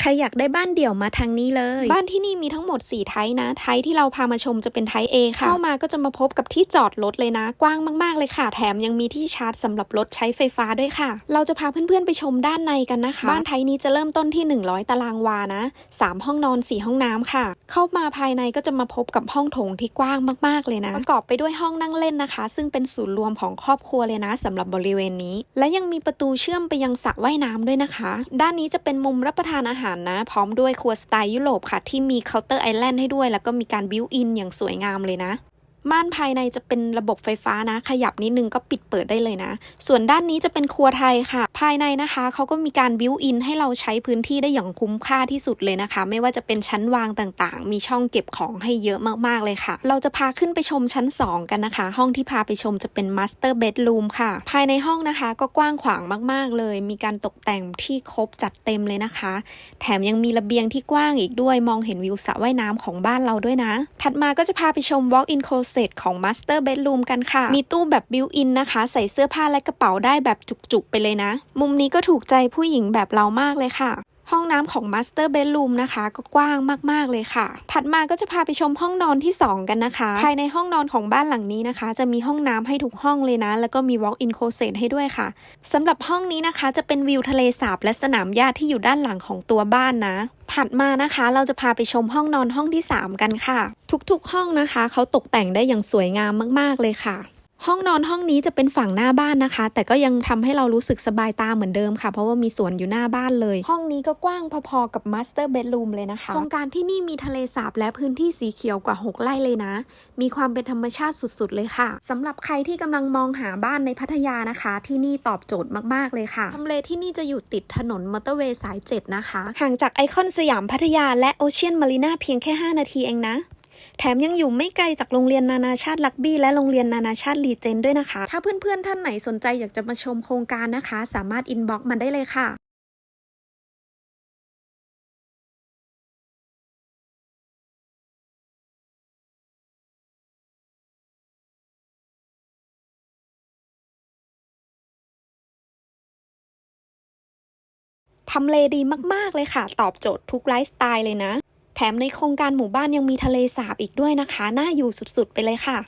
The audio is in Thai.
ใครอยากได้บ้านเดี่ยวมาทางนี้เลย บ้านที่นี่มีทั้งหมด 4 ไทป์นะ ไทป์ที่เราพามาชมจะเป็นไทป์ A ค่ะ เข้ามาก็จะมาพบกับที่จอดรถเลยนะ กว้างมากๆเลยค่ะ แถมยังมีที่ชาร์จสำหรับรถใช้ไฟฟ้าด้วยค่ะ เราจะพาเพื่อนๆไปชมด้านในกันนะคะ บ้านไทป์นี้จะเริ่มต้นที่ 100 ตารางวานะ 3 ห้องนอน 4 ห้องน้ำค่ะ เข้ามาภายในก็จะมาพบกับห้องโถงที่กว้างมาก ๆ เลยนะ ประกอบไปด้วยห้องนั่งเล่นนะคะ ซึ่งเป็นศูนย์รวมของครอบครัวเลยนะสำหรับบริเวณนี้ และยังมีประตูเชื่อมไปยังสระว่ายน้ำด้วยนะคะ ด้านนี้จะเป็นมุมรับประทานอาหารนะ พร้อมด้วยครัวสไตล์ยุโรปค่ะ ที่มีเคาน์เตอร์ไอแลนด์ให้ด้วย แล้วก็มีการบิวอินอย่างสวยงามเลยนะ ม่านภายในจะเป็นระบบไฟฟ้านะ ขยับนิดนึงก็ปิดเปิดได้เลยนะ ส่วนด้านนี้จะเป็นครัวไทยค่ะ ภายในนะคะเขาก็มีการบิวอินให้เราใช้พื้นที่ได้อย่างคุ้มค่าที่สุดเลยนะคะ ไม่ว่าจะเป็นชั้นวางต่างๆ มีช่องเก็บของให้เยอะมากๆเลยค่ะ เราจะพาขึ้นไปชมชั้น 2 กันนะคะ ห้องที่พาไปชมจะเป็นมาสเตอร์เบดรูมค่ะ ภายในห้องนะคะก็กว้างขวางมากๆเลย มีการตกแต่งที่ครบจัดเต็มเลยนะคะ แถมยังมีระเบียงที่กว้างอีกด้วย มองเห็นวิวสระว่ายน้ำของบ้านเราด้วยนะ ถัดมาก็จะพาไปชม walk-in closet ของ master bedroom กันค่ะ มีตู้แบบบิวอินนะคะ ใส่เสื้อผ้าและกระเป๋าได้แบบจุกๆไปเลยนะ มุมนี้ก็ถูกใจผู้หญิงแบบเรามากเลยค่ะ ห้องน้ำของ Master Bedroom นะคะก็กว้างมากๆเลยค่ะ ถัดมาก็จะพาไปชมห้องนอนที่ 2 กันนะคะ ภายในห้องนอนของบ้านหลังนี้นะคะ จะมีห้องน้ำให้ทุกห้องเลยนะ แล้วก็มี walk-in closet ให้ด้วยค่ะสำหรับห้องนี้นะคะจะเป็นวิวทะเลสาบและสนามหญ้าที่อยู่ด้านหลังของตัวบ้านนะถัดมานะคะเราจะพาไปชมห้องนอนห้องที่ 3 กันค่ะ ทุกๆห้องนะคะ เขาตกแต่งได้อย่างสวยงามมากๆเลยค่ะ ห้องนอนห้องนี้จะเป็นฝั่งหน้าบ้านนะคะ แต่ก็ยังทำให้เรารู้สึกสบายตาเหมือนเดิมค่ะ เพราะว่ามีสวนอยู่หน้าบ้านเลย ห้องนี้ก็กว้างพอๆกับ Master Bedroom เลยนะคะ โครงการที่นี่มีทะเลสาบและพื้นที่สีเขียวกว่า 6 ไร่เลยนะ มีความเป็นธรรมชาติสุดๆเลยค่ะสำหรับใครที่กำลังมองหาบ้านในพัทยานะคะ ที่นี่ตอบโจทย์มากๆเลยค่ะทำเลที่นี่จะอยู่ติดถนนมอเตอร์เวย์สาย 7 นะคะ ห่างจากไอคอนสยามพัทยาและโอเชียนมารีนาเพียงแค่ 5 นาทีเองนะ แถมยังอยู่ไม่ไกลจากโรงเรียนนานาชาติลักบี้และโรงเรียนนานาชาติลีเจนด้วยนะคะ ถ้าเพื่อนๆท่านไหนสนใจอยากจะมาชมโครงการนะคะ สามารถอินบ็อกซ์มาได้เลยค่ะทำเลดีมาก ๆ เลยค่ะ ตอบโจทย์ทุกไลฟ์สไตล์เลยนะ ถมในโครงการหมู่บ้านยังมีทะเลสาบอีกด้วยนะคะ น่าอยู่สุดๆ ไปเลยค่ะ